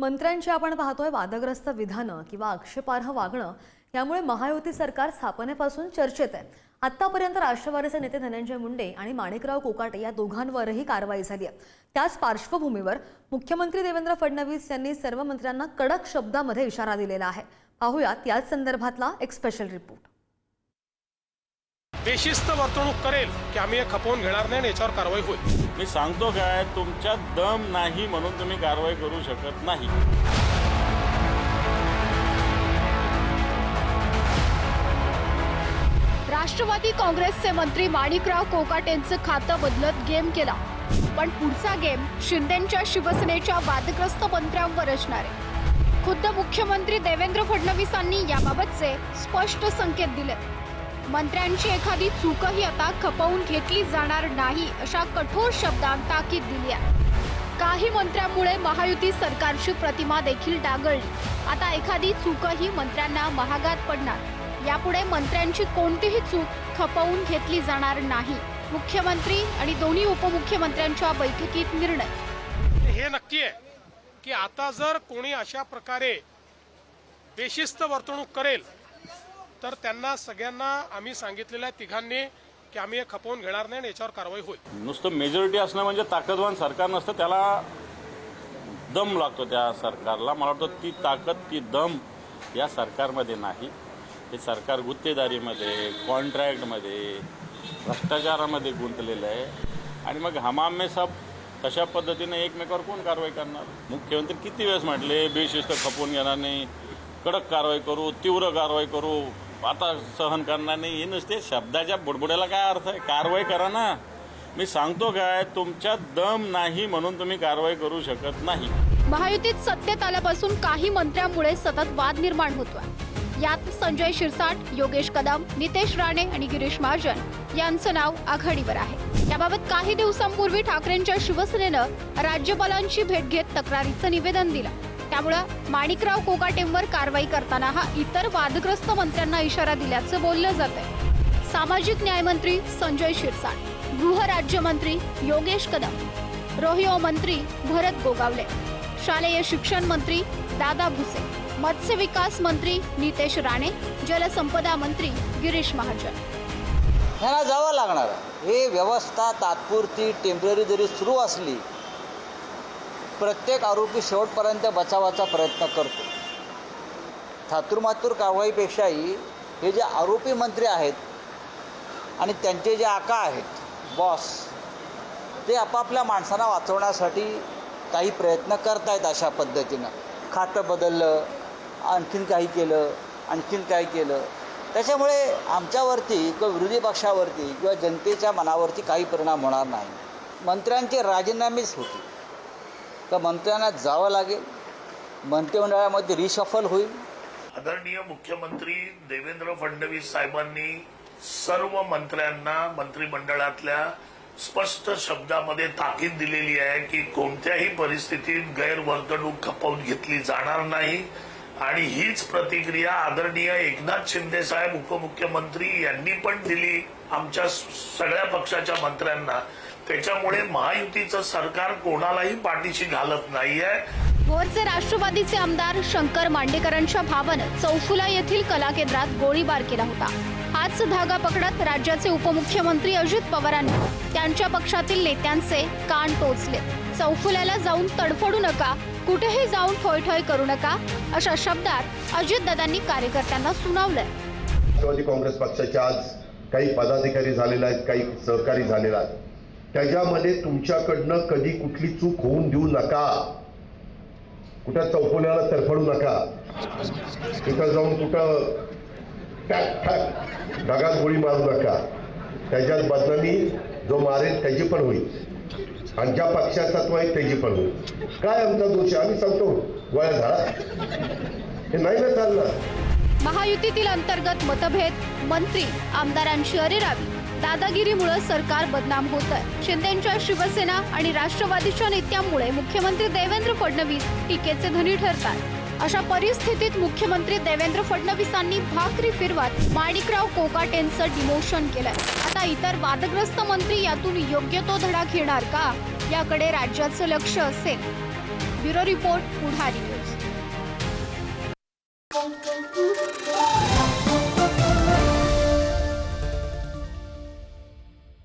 मंत्र्यांची आपण पाहतोय वादग्रस्त विधानं किंवा आक्षेपार्ह वागणं यामुळे महायुती सरकार स्थापनेपासून चर्चेत आहे. आतापर्यंत राष्ट्रवादीचे नेते धनंजय मुंडे आणि माणिकराव कोकाटे या दोघांवरही कारवाई झाली आहे. त्याच पार्श्वभूमीवर मुख्यमंत्री देवेंद्र फडणवीस यांनी सर्व मंत्र्यांना कडक शब्दामध्ये इशारा दिलेला आहे. पाहुयात याच संदर्भातला एक स्पेशल रिपोर्ट बेशिस्त वर्तणूक करेल की आम्ही हे खपवून घेणार नाही आणि याच्यावर कारवाई होईल. मी सांगतो काय तुमच्यात दम नाही म्हणून तुम्ही कारवाई करू शकत नाही. राष्ट्रवादी काँग्रेसचे मंत्री माणिकराव कोकाटेंचं खातं बदलत गेम केला. पण पुढचा गेम शिंदेच्या शिवसेनेच्या वादग्रस्त मंत्र्यांवर असणार आहे. खुद्द मुख्यमंत्री देवेंद्र फडणवीसांनी याबाबतचे स्पष्ट संकेत दिले मंत्र्यांची एखादी चूकही आता खपवून घेतली जाणार नाही अशा कठोर शब्दांत ताकीद दिली आहे. काही मंत्र्यांमुळे महायुती सरकारची प्रतिमा देखील डागळली. आता एखादी चूकही मंत्र्यांना महागात पडणार. यापुढे मंत्र्यांची कोणतीही चूक खपवून घेतली जाणार नाही. मुख्यमंत्री आणि दोन्ही उपमुख्यमंत्र्यांच्या बैठकीत निर्णय. हे नक्की आहे की आता जर कोणी अशा प्रकारे बेशिस्त वर्तणूक करेल तर त्यांना सगळ्यांना आम्ही सांगितलेल्या तिघांनी की आम्ही हे खपवून घेणार नाही आणि याच्यावर कारवाई होईल. नुसतं मेजॉरिटी असणं म्हणजे ताकदवान सरकार नसतं त्याला दम लागतो त्या सरकारला. मला वाटतं ती ताकद ती दम या सरकारमध्ये नाही. हे सरकार गुत्तेदारीमध्ये कॉन्ट्रॅक्टमध्ये भ्रष्टाचारामध्ये गुंतलेलं आहे. आणि मग हमामे साहेब तशा पद्धतीने एकमेकावर कोण कारवाई करणार? मुख्यमंत्री किती वेळेस म्हटले बेशिस्त खपवून घेणार नाही कडक कारवाई करू तीव्र कारवाई करू आता सहन करणार नाही. हे नुसते शब्दाच्या बुडबुड्याला काय अर्थ आहे? कारवाई करा ना. मी सांगतो काय तुमच्यात दम नाही म्हणून तुम्ही कारवाई करू शकत नाही. महायुतीत सत्तेत आल्यापासून काही मंत्र्यांमुळे सतत वाद निर्माण होतोय. यात संजय शिरसाट योगेश कदम नितेश राणे आणि गिरीश महाजन यांचं नाव आघाडीवर आहे. याबाबत काही दिवसांपूर्वी ठाकरेंच्या शिवसेनेनं राज्यपालांची भेट घेत तक्रारीचं निवेदन दिलं. त्यामुळं माणिकराव कोकाटेंवर कारवाई करताना हा इतर वादग्रस्त मंत्र्यांना इशारा दिल्याचं बोललं जात आहे सामाजिक न्यायमंत्री संजय शिरसाट गृहराज्यमंत्री योगेश कदम रोहिओ मंत्री भरत गोगावले शालेय शिक्षण मंत्री दादा भुसे मत्स्य विकास मंत्री नितेश राणे जलसंपदा मंत्री गिरीश महाजन. ह्यांना जावं लागणार. हे व्यवस्था तात्पुरती टेंपररी जरी सुरू असली प्रत्येक आरोपी शेवटपर्यंत बचावाचा प्रयत्न करतो. थातुरमातूर कारवाईपेक्षाही हे जे आरोपी मंत्री आहेत आणि त्यांचे जे आका आहेत बॉस ते आपापल्या माणसांना वाचवण्यासाठी काही प्रयत्न करतायत अशा पद्धतीनं. खातं बदललं आणखीन काही केलं आणखीन काय केलं. त्याच्यामुळे आमच्यावरती किंवा विरोधी पक्षावरती किंवा जनतेच्या मनावरती काही परिणाम होणार नाही. मंत्र्यांचे राजीनामेच होते तर मंत्र्यांना जावं लागेल? मंत्रिमंडळामध्ये रिशफल होईल. आदरणीय मुख्यमंत्री देवेंद्र फडणवीस साहेबांनी सर्व मंत्र्यांना मंत्रिमंडळातल्या स्पष्ट शब्दामध्ये ताकीद दिलेली आहे की कोणत्याही परिस्थितीत गैरवर्तणूक खपवून घेतली जाणार नाही. आणि हीच प्रतिक्रिया आदरणीय एकनाथ शिंदे साहेब उपमुख्यमंत्री यांनी पण दिली आमच्या सगळ्या पक्षाच्या मंत्र्यांना. त्याच्यामुळे महायुतीचं सरकार कोणालाही पाठीशी घालत नाहीये. भोरचे राष्ट्रवादीचे आमदार शंकर मांडेकरांच्या भावानं चौफुला येथील कला केंद्रात गोळीबार केला होता. हाच धागा पकडत राज्याचे उपमुख्यमंत्री अजित पवारांनी त्यांच्या पक्षातील नेत्यांचे कान टोचले. चौफुल्याला जाऊन तडफडू नका कुठेही जाऊन ठोयठोय करू नका अशा शब्दात अजितदादांनी कार्यकर्त्यांना सुनावलंय. राष्ट्रवादी काँग्रेस पक्षाचे आज काही पदाधिकारी झालेले आहेत काही सहकारी झालेले आहेत. त्याच्यामध्ये तुमच्याकडनं कधी कुठली चूक होऊन देऊ नका. कुठं चौकोन्याला तरफडू नका. तिथं जाऊन कुठं टॅक ठॅक ढगात गोळी मारू नका. त्याच्यात बदनामी जो मारेल त्याची पण होईल. आणि ज्या पक्षाचा तो आहे त्याची पण होईल. काय आमचा दोष आहे? आम्ही सांगतो. गोळ्या झाला. हे नाही ना चालणार. महायुतीतील अंतर्गत मतभेद मंत्री आमदारांची अरेरावी. दादागिरीमुळे सरकार बदनाम होत आहे शिंदेच्या शिवसेना आणि राष्ट्रवादीच्या नेत्यांमुळे मुख्यमंत्री देवेंद्र फडणवीस टीकेचे धनी ठरतात. अशा परिस्थितीत मुख्यमंत्री देवेंद्र फडणवीसांनी भाकरी फिरवत माणिकराव कोकाटेंचं डिमोशन केलंय. आता इतर वादग्रस्त मंत्री यातून योग्य तो धडा घेणार का? याकडे राज्याचं लक्ष असेल. Bureau report Pudhari news.